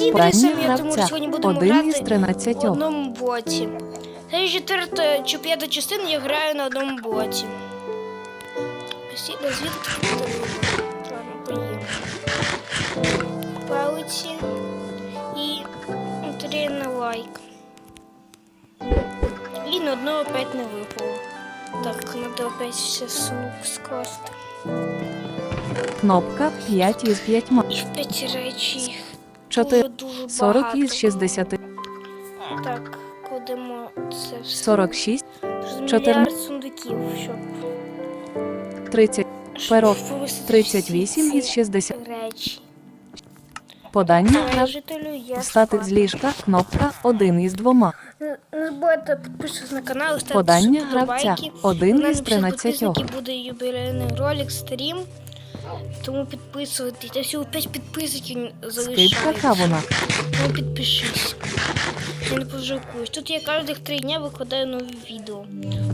Подання я тому гравця. сьогодні будемо Один грати із 13. в одному боті. Це четверта чи п'ята частина, я граю на одному боті. Спасибо, звідки Ладно, поїм. Палиці і три на лайк. І на одного опять не випало. Так, треба опять все слух скласти. Кнопка 5 із 5. І в п'ять речі. 4. Дуже 40 із 60. Так, кладемо це все. 46. Тут чотирна- мільярд сундуків, щоб 30. Перо. 38 із ці 60. речі. Подання Встати з ліжка. Кнопка 1 із 2. Не забудьте підписатися на канал, ставити Подання гравця. 1 У мене із 13. підписників буде юбілейний ролик, стрім. Тому підписуйтесь. Я всього 5 підписників Скипка залишається. кавуна. Тому підпишись. Я не пожалкуюсь. Тут я кожних три дня викладаю нові відео.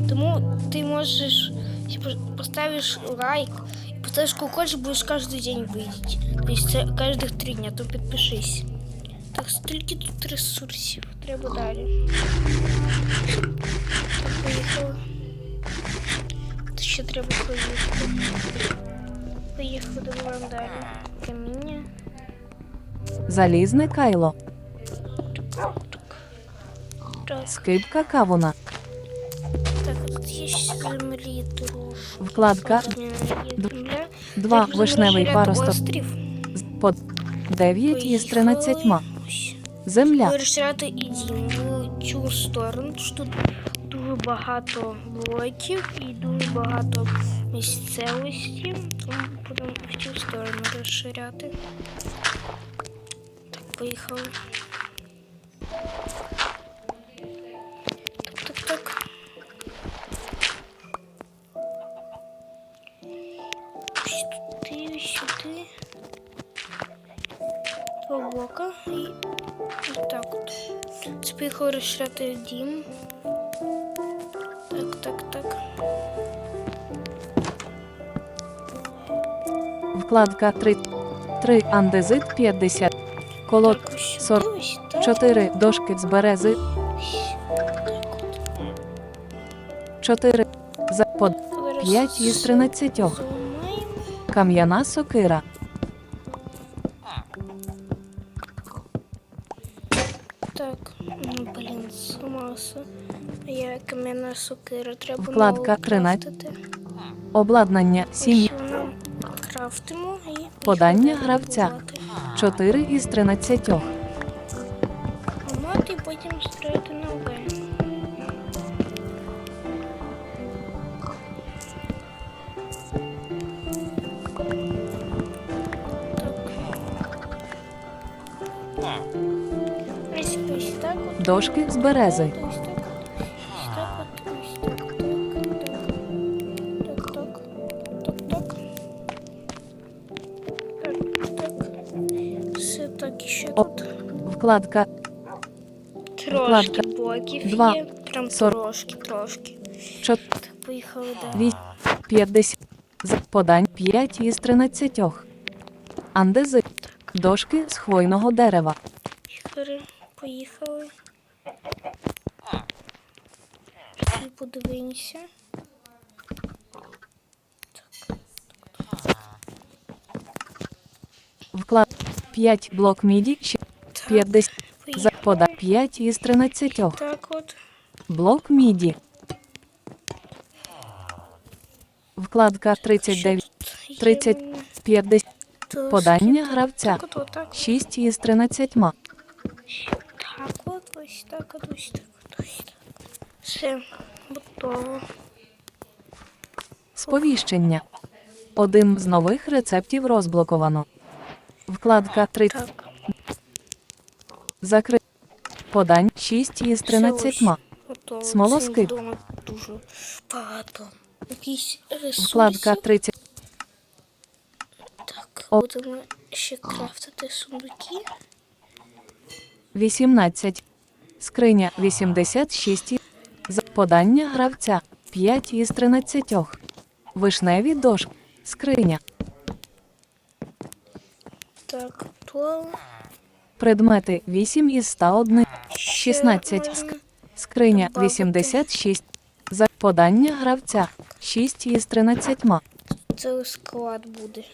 Тому ти можеш типу, поставиш лайк і поставиш хочешь, будеш кожен день видеть. Тобто це кожних три дня, то підпишись. Так, стільки тут ресурсів. Треба далі. Так, поїхали. Тут ще треба поїхати. Поїхали, добуваємо далі. Каміння. Залізне кайло. Так, Скипка кавуна. так, тут є ще землі трошки. Вкладка Земля. 2. Так, Вишневий розширяти паросток. острів. Под 9 із 13. Ось. Земля. Вирішати і дім в цю сторону, тому що тут дуже багато блоків і дуже багато місцевості. Тому будемо в цю сторону розширяти. Так, поїхали. Так, так, так. Два блока і отак от. Це поїхали розширяти дім. Так, так. Вкладка 3. 3. Андезит 50. Колод так, ось сюди, сорок ось так. 4. Дошки з берези Ось так от. 4. За под 5 із 13. Кам'яна сокира. Так, ну блін, зламався. Я кам'яна сокира, треба Вкладка нову 13. Обладнання 7. Ось крафтимо і Подання гравця. 4 із 13. Ламати і потім строїти нове. Дошки з берези. Вкладка Трошки Вкладка. блоків Два. є. Прям трошки, трошки. 4. Так, поїхали далі. 50. Подань 5 із 13. Андезит. Дошки з хвойного дерева. Поїхали. Поїхали. Подивимося. Вклад 5 блок міді. Ще 50. За пода 5 із 13. Так от. Блок міді. Вкладка 39. 30. 50. Подання гравця. Так от, отак. 6 із 13. Так от, ось так от, ось так от, ось так. Все, готово. Сповіщення. Один з нових рецептів розблоковано. Вкладка 30. Закри... Подань 6 із 13. Все. Смолоскип. Дуже багато. Вкладка 30. Так, О. будемо ще крафтити сундуки. 18. Скриня 86. За подання гравця 5 із 13. Вишневі дошки. Скриня. Так, то Предмети 8 із 101. 16. Ск- Скриня 86. За подання гравця 6 із 13. Це склад буде.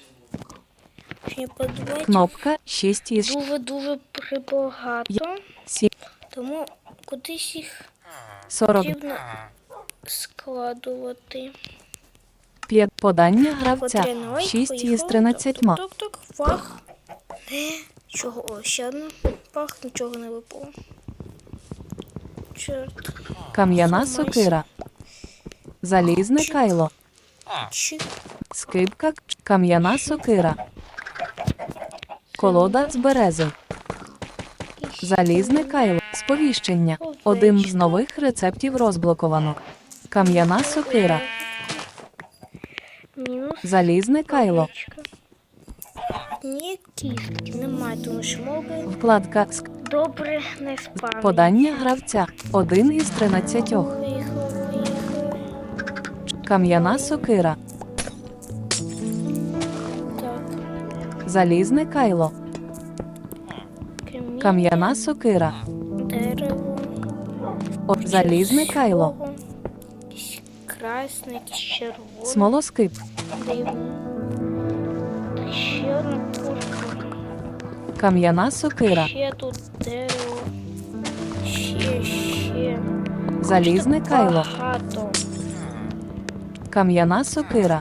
Кнопка 6 із Дуже-дуже прибагато. 7. Тому кудись їх 40. потрібно складувати. 5. Подання гравця Потренувай, 6 із поїхали. 13. Тук-тук-тук, фах. Чого? О, ще одна. Фах, нічого не випало. Чорт. Кам'яна сокира. Залізне кайло. Чик. Скибка. Кам'яна сокира. Колода з берези. Залізне кайло. Сповіщення. Один з нових рецептів розблоковано. Кам'яна сокира. Мінус. Залізне кайло. Ні, немає, тому що моби Вкладка «Ск- добре не спали. Подання гравця. Один із 13. Виїхав, виїхав. Кам'яна сокира. Залізне кайло. Кам'яна сокира. дерево. О, залізне кайло. Красний, червоний. Смолоскип. Дивно. Кам'яна сокира. Ще тут дерево. Ще, ще. Залізне Тут кайло. Багато. Кам'яна сокира.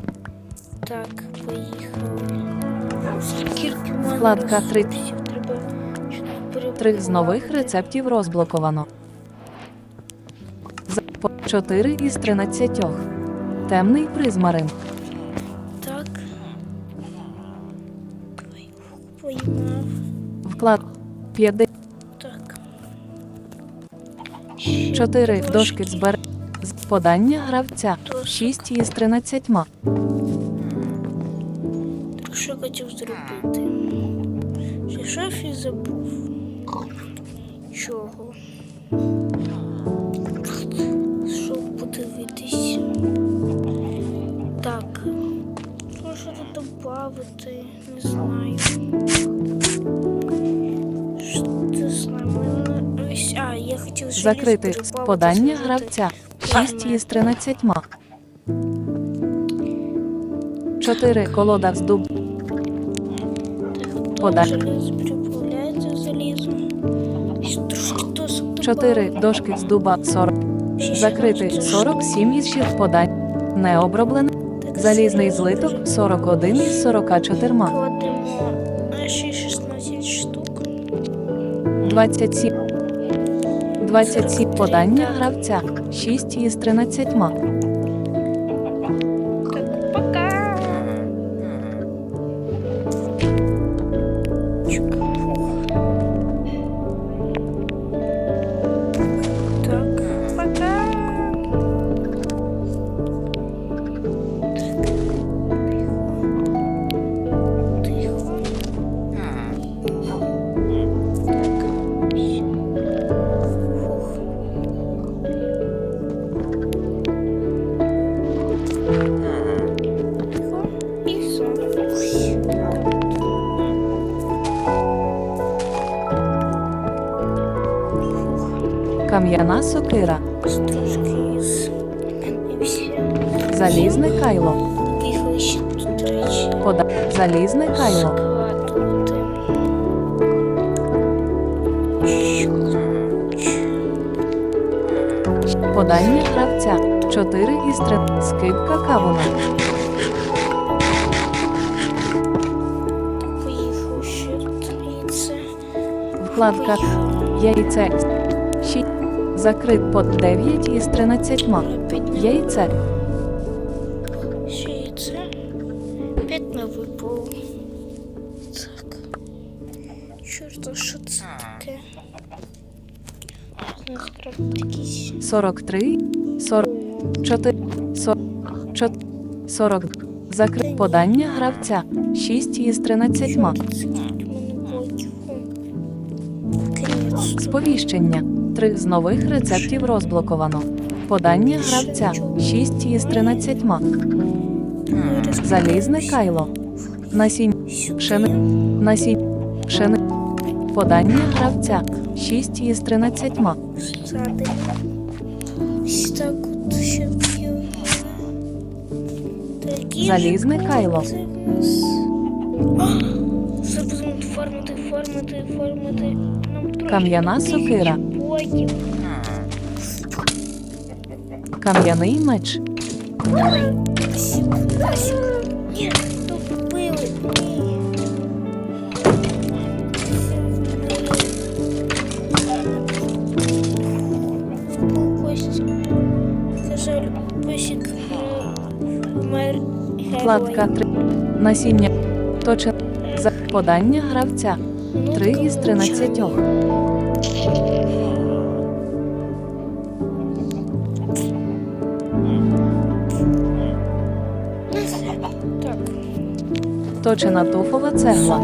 Так, поїхали. Скільки в мене Вкладка три. ресурсів треба щось Три з нових перебувати. рецептів розблоковано. По- Чотири із 13. Темний призмарин. Вклад 5. Так. 4 дошки збер. з- Подання гравця 6 із 13. Так що хотів зробити? Ще шеф і забув. Чого? Щоб подивитись. Так. Що тут додати? Не знаю. Закрити подання гравця 6 із 13. 4 колода з дуб. Досок 4 дошки з дуба 40. Ще Закрити 47 із 6 подань. Не оброблене. Залізний злиток 41 із 44. Кладемо ще 16 штук. 27. 27 подання гравця 6 із 13. Кам'яна сокира. І все. Залізне кайло. Пода... Залізне кайло. Подання гравця 4 із 3. Скидка кавуна. Вкладка Яйце 6. Закрит под 9 із 13. Яйце. Ще яйце. П'ять не випало. Так. Чорт, що це таке? Насправді якісь. 43. 44. 44. 40. Закрит подання гравця 6 із 13. Скільки в мене блоків? Кінець. Сповіщення. Три з нових рецептів розблоковано. Подання гравця 6 із 13. Залізне кайло. Насінь. Пшени. Насінь. Пшени. Подання гравця 6 із 13. Сади. Ось так от ще є. Такі Залізне кайло. Кам'яна сокира. Блоків. Кам'яний меч. Ні, тупили. На жаль, е, вмер. 3. Насіння. Точен. За подання гравця 3 із 13. Точена туфова цегла.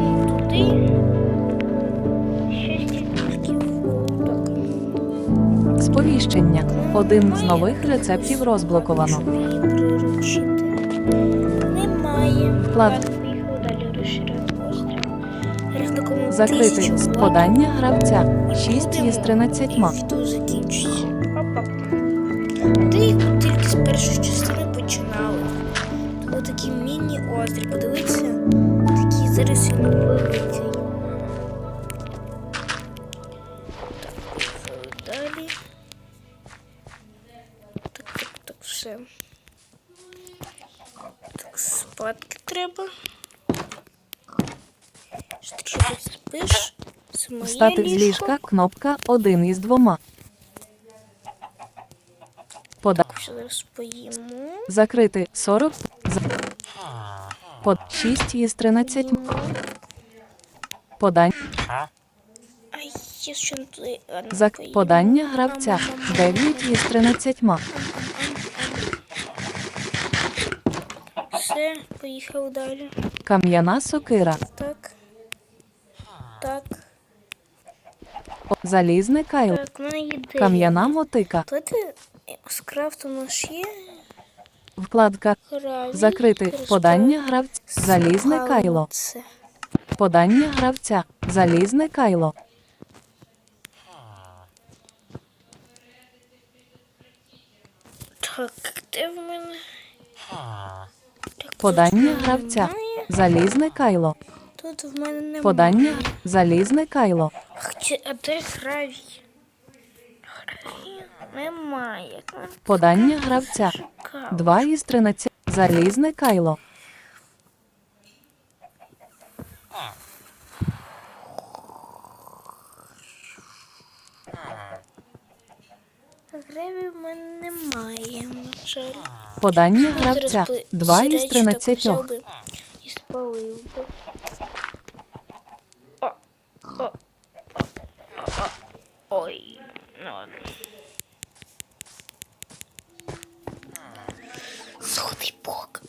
Сповіщення. Один з нових рецептів розблоковано. Немає. Вклад. Закритий. подання гравця 6 із 13. Встати з ліжка. Кнопка 1 із 2. Пода. Зараз поїмо? Закрити 40. За... Под 6 із 13. Поїмо. Подання. Ай, я ще не туди. Ладно, За подання гравця 9 із 13. Все, поїхав далі. Кам'яна сокира. Так. Так. Залізне кайло. Так, в мене є ідея. Кам'яна мотика. Давайте є Вкладка. гравій. Закрити подання гравця. Залізне кайло. Подання гравця. Залізне кайло. Так, де в мене? Так, Подання гравця. немає. Залізне кайло. Тут в мене немає. Подання. Залізне кайло. А де гравій? Гравій немає. Подання гравця. 2 із 13. Залізне кайло. Гравій в мене немає. Подання гравця. 2 із сіречку так 13. взяв би І спалив би. О, о, о, о, о. Ой, ну ладно. Золотий блок.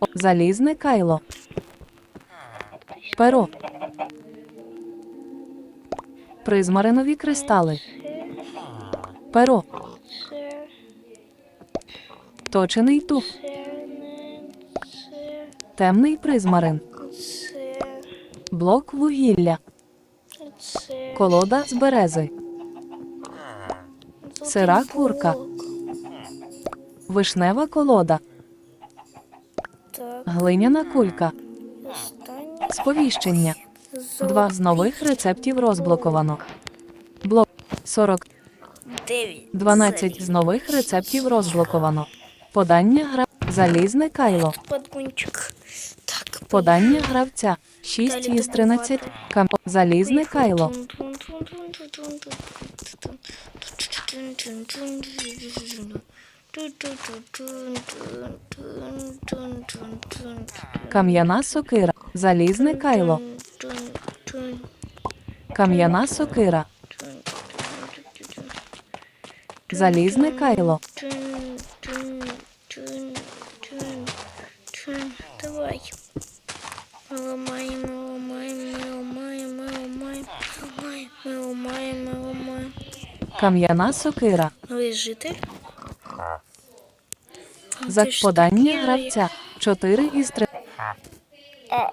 О, Залізне кайло. Перо. Призмаринові кристали. Перо. Точений туф. Темний призмарин. Блок вугілля. Колода з берези. Сира курка. Вишнева колода. Глиняна кулька. Сповіщення. Два з нових рецептів розблоковано. Блок 40. дев'ять. 12 з нових рецептів розблоковано. Подання гра. Залізне кайло. Подання гравця. 6 із 13. Кам... Залізне кайло. Кам'яна сокира. Залізне кайло. Кам'яна сокира. Залізне кайло. Давай. Ламаємо, ламаємо, ламаємо, ламаємо, ламаємо, ми ламаємо. Кам'яна сокира. Новий житель. За подання гравця. 4 із 3. А,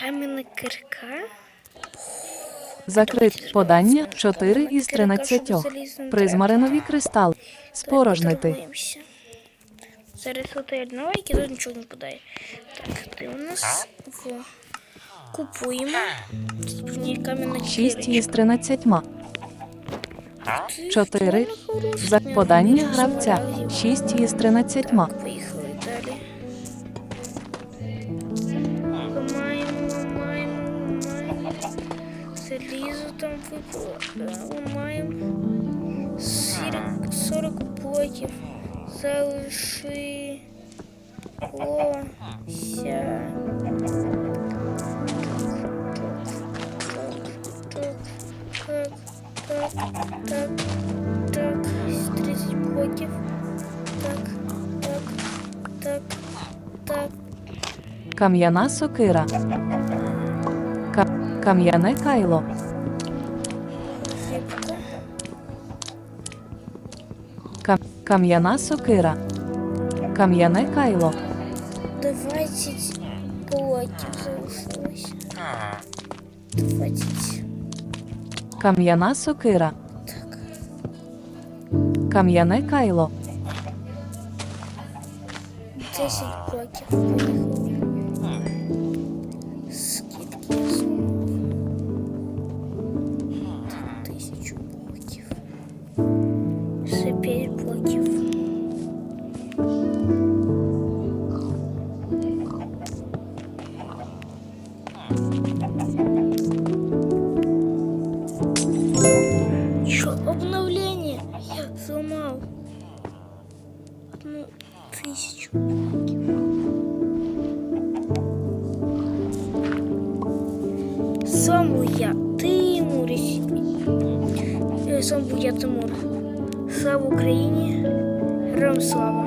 кам'яна кирка? Закрит подання 4 із 13. Призмаринові кристали. Спорожнити. Зараз хватає одного, який тут нічого не подає. Так, ти у нас купуємо. 6 із 13. Ти 4. що. За подання гравця. смарагдів. 6 із 13. Поїхали далі. Залізо там випало. Сірок, 40 блоків. Залишилося. Кам'яна сокира. Ка- кам'яне кайло. Кам'яна сокира. Кам'яне кайло. 20 блоків залишилося. 20. Кам'яна сокира. Кам'яне кайло. 10 блоків. Я, Тимур. Слава Україні! Героям слава!